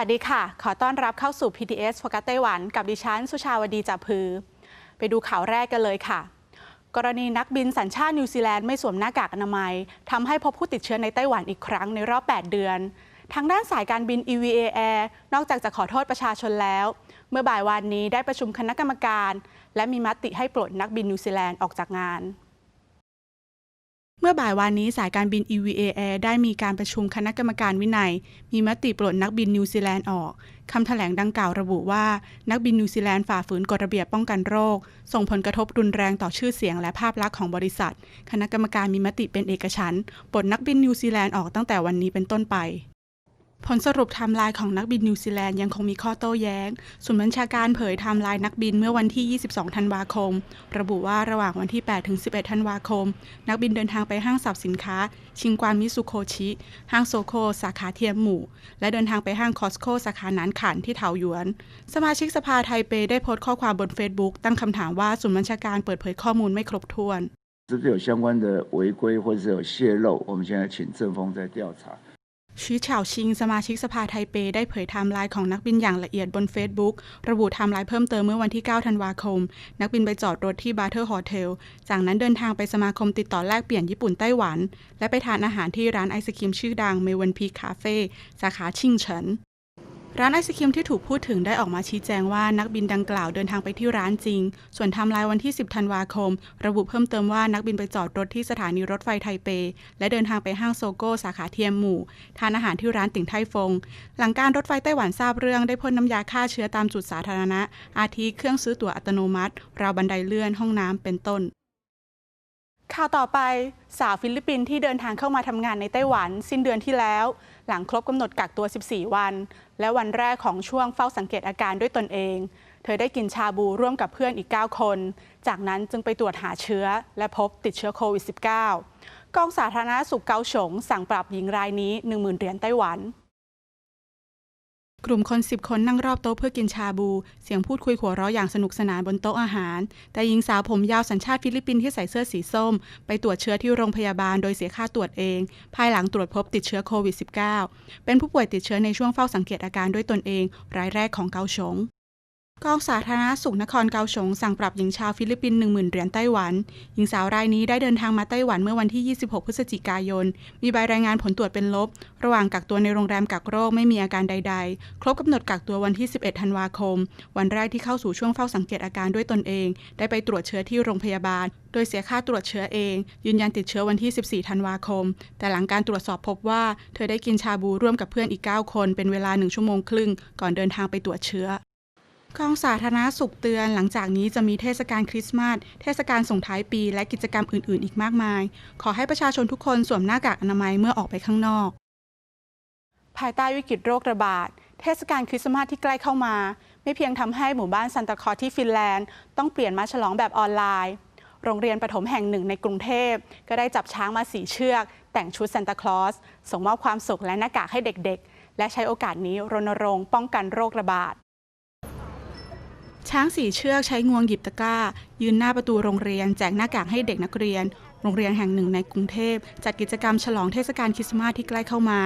วัสดีค่ะ ขอต้อนรับเข้าสู่ PTS โฟกัสไต้หวัน กับดิฉัน สุชาวดีจับพือ ไปดูข่าวแรกกันเลยค่ะ กรณีนักบินสัญชาตินิวซีแลนด์ไม่สวมหน้ากากอนามัยทำให้พบผู้ติดเชื้อในไต้หวันอีกครั้งในรอบ 8 เดือน ทางด้านสายการบิน EVA Air นอกจากจะขอโทษประชาชนแล้ว เมื่อบ่ายวานนี้ได้ประชุมคณะกรรมการ และมีมติให้ปลดนักบินนิวซีแลนด์ออกจากงาน เมื่อบ่ายวานนี้สายการบิน EVA Air ได้มีการประชุมคณะกรรมการวินัย มีมติปลดนักบินนิวซีแลนด์ออก คำแถลงดังกล่าวระบุว่า นักบินนิวซีแลนด์ฝ่าฝืนกฎระเบียบป้องกันโรค ส่งผลกระทบรุนแรงต่อชื่อเสียงและภาพลักษณ์ของบริษัท คณะกรรมการมีมติเป็นเอกฉันท์ปลดนักบินนิวซีแลนด์ออกตั้งแต่วันนี้เป็นต้นไป ผลสรุปไทม์ไลน์ของนักบินนิวซีแลนด์ยังคงมีข้อโต้แย้ง ส่วนบัญชาการเผยไทม์ไลน์นักบินเมื่อวันที่ 22 ธันวาคม ระบุว่าระหว่างวันที่ 8 ถึง 11 ธันวาคม นักบินเดินทางไปห้างสรรพสินค้า ชิงกวานมิสุโคชิ ห้างโซโค สาขาเทียมหมู่ และเดินทางไปห้างคอสโค สาขาหนานขันที่เถาหยวน สมาชิกสภาไทเปได้โพสต์ข้อความบนเฟซบุ๊กตั้งคำถามว่าศูนย์บัญชาการเปิดเผยข้อมูลไม่ครบถ้วน 是不是有相关的违规或者是有泄露？我们现在请正风在调查。 ชีเฉาชิง สมาชิกสภาไทเป ได้เผยไทม์ไลน์ของนักบินอย่างละเอียดบน Facebook ระบุไทม์ไลน์เพิ่มเติมเมื่อวันที่ 9 ธันวาคม นักบินไปจอดรถที่บาร์เทอร์โฮเทล จากนั้นเดินทางไปสมาคมติดต่อแลกเปลี่ยนญี่ปุ่นไต้หวัน และไปทานอาหารที่ร้านไอศครีมชื่อดังเมวันพีคาเฟ่สาขาชิงเฉิน ร้านไอศครีมที่ถูกพูดถึงได้ออกมาชี้แจงว่านักบินดังกล่าวเดินทางไปที่ร้านจริง ส่วนไทม์ไลน์วันที่ 10 ธันวาคม ระบุเพิ่มเติมว่านักบินไปจอดรถที่สถานีรถไฟไทเป และเดินทางไปห้างโซโก้สาขาเทียมหมู่ ทานอาหารที่ร้านติ่งไทฟง หลังการรถไฟไต้หวันทราบเรื่องได้พ่นน้ำยาฆ่าเชื้อตามจุดสาธารณะ อาทิเครื่องซื้อตั๋วอัตโนมัติ ราวบันไดเลื่อนห้องน้ำเป็นต้น ข่าวต่อไปสาวฟิลิปปินส์ที่เดินทางเข้ามาทำงานในไต้หวัน สิ้นเดือนที่แล้ว หลังครบกำหนดกักตัว 14 วัน และวันแรกของช่วงเฝ้าสังเกตอาการด้วยตนเอง เธอได้กินชาบูร่วมกับเพื่อนอีก 9 คน จากนั้นจึงไปตรวจหาเชื้อ และพบติดเชื้อโควิด -19 กองสาธารณสุขเกาฉงสั่งปรับหญิงรายนี้ 10,000 เหรียญไต้หวัน กลุ่มคนสิบคนนั่งรอบโต๊ะเพื่อกินชาบู เสียงพูดคุยขัวเราะอย่างสนุกสนานบนโต๊ะอาหาร แต่หญิงสาวผมยาวสัญชาติฟิลิปปินส์ที่ใส่เสื้อสีส้ม ไปตรวจเชื้อที่โรงพยาบาลโดยเสียค่าตรวจเอง ภายหลังตรวจพบติดเชื้อโควิด -19 เป็นผู้ป่วยติดเชื้อในช่วงเฝ้าสังเกตอาการด้วยตนเอง รายแรกของเกาชง กองสาธารณสุขนครเกาฉงสั่งปรับหญิงชาวฟิลิปปินส์10,000 เหรียญไต้หวัน หญิงสาวรายนี้ได้เดินทางมาไต้หวันเมื่อวันที่ 26 พฤศจิกายน มีใบรายงานผลตรวจเป็นลบ ระหว่างกักตัวในโรงแรมกักโรคไม่มีอาการใด ๆ ครบกำหนดกักตัววันที่ 11 ธันวาคม วันแรกที่เข้าสู่ช่วงเฝ้าสังเกตอาการด้วยตนเอง ได้ไปตรวจเชื้อที่โรงพยาบาล โดยเสียค่าตรวจเชื้อเอง ยืนยันติดเชื้อวันที่ 14 ธันวาคม แต่หลังการตรวจสอบพบว่า เธอได้กินชาบูร่วมกับเพื่อนอีก 9 คน เป็นเวลา1ชั่วโมงครึ่ง ก่อนเดินทางไปตรวจเชื้อ กองสาธารณสุขเตือนหลังจากนี้จะมีเทศกาลคริสต์มาส เทศกาลส่งท้ายปี และกิจกรรมอื่น ๆ อีกมากมาย ขอให้ประชาชนทุกคนสวมหน้ากากอนามัยเมื่อออกไปข้างนอก ภายใต้วิกฤตโรคระบาด เทศกาลคริสต์มาสที่ใกล้เข้ามา ไม่เพียงทำให้หมู่บ้านซันตาคลอสที่ฟินแลนด์ ต้องเปลี่ยนมาฉลองแบบออนไลน์ โรงเรียนประถมแห่งหนึ่งในกรุงเทพ ก็ได้จับช้างมาสีเชือก แต่งชุดซันตาคลอสส่งมอบความสุขและหน้ากากให้เด็ก ๆ และใช้โอกาสนี้รณรงค์ป้องกันโรคระบาด ช้างสี่เชือกใช้งวงหยิบตะกร้า ยืนหน้าประตูโรงเรียน แจกหน้ากากให้เด็กนักเรียน โรงเรียนแห่งหนึ่งในกรุงเทพ จัดกิจกรรมฉลองเทศกาลคริสต์มาสที่ใกล้เข้ามา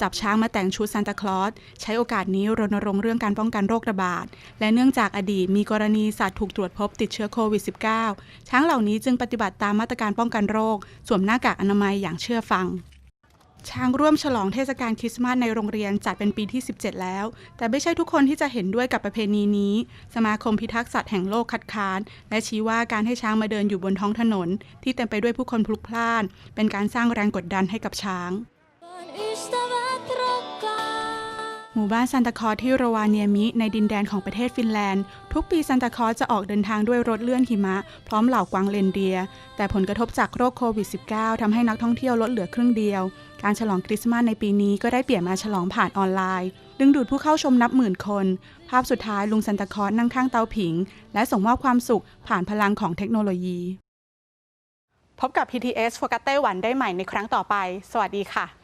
จับช้างมาแต่งชุดซานตาคลอสใช้โอกาสนี้รณรงค์เรื่องการป้องกันโรคระบาด และเนื่องจากอดีตมีกรณีสัตว์ถูกตรวจพบติดเชื้อโควิด -19 ช้างเหล่านี้จึงปฏิบัติตามมาตรการป้องกันโรค สวมหน้ากากอนามัยอย่างเชื่อฟัง ช้างร่วมฉลองเทศกาลคริสต์มาสในโรงเรียนจัดเป็นปีที่ 17 แล้ว แต่ไม่ใช่ทุกคนที่จะเห็นด้วยกับประเพณีนี้ สมาคมพิทักษ์สัตว์แห่งโลกคัดค้าน และชี้ว่าการให้ช้างมาเดินอยู่บนท้องถนน ที่เต็มไปด้วยผู้คนพลุกพล่าน เป็นการสร้างแรงกดดันให้กับช้าง หมู่บ้านซันตาคลอสที่โรวาเนียมิในดินแดนของประเทศฟินแลนด์ ทุกปีซันตาคลอสจะออกเดินทางด้วยรถเลื่อนหิมะ พร้อมเหล่ากวางเลนเดีย แต่ผลกระทบจากโรคโควิด -19 ทำให้นักท่องเที่ยวลดเหลือครึ่งเดียว การฉลองคริสต์มาสในปีนี้ก็ได้เปลี่ยนมาฉลองผ่านออนไลน์ ดึงดูดผู้เข้าชมนับหมื่นคน ภาพสุดท้ายลุงซันตาคลอสนั่งข้างเตาผิง และส่งมอบความสุขผ่านพลังของเทคโนโลยี พบกับ PTS โฟกัสไต้หวันได้ใหม่ในครั้งต่อไป สวัสดีค่ะ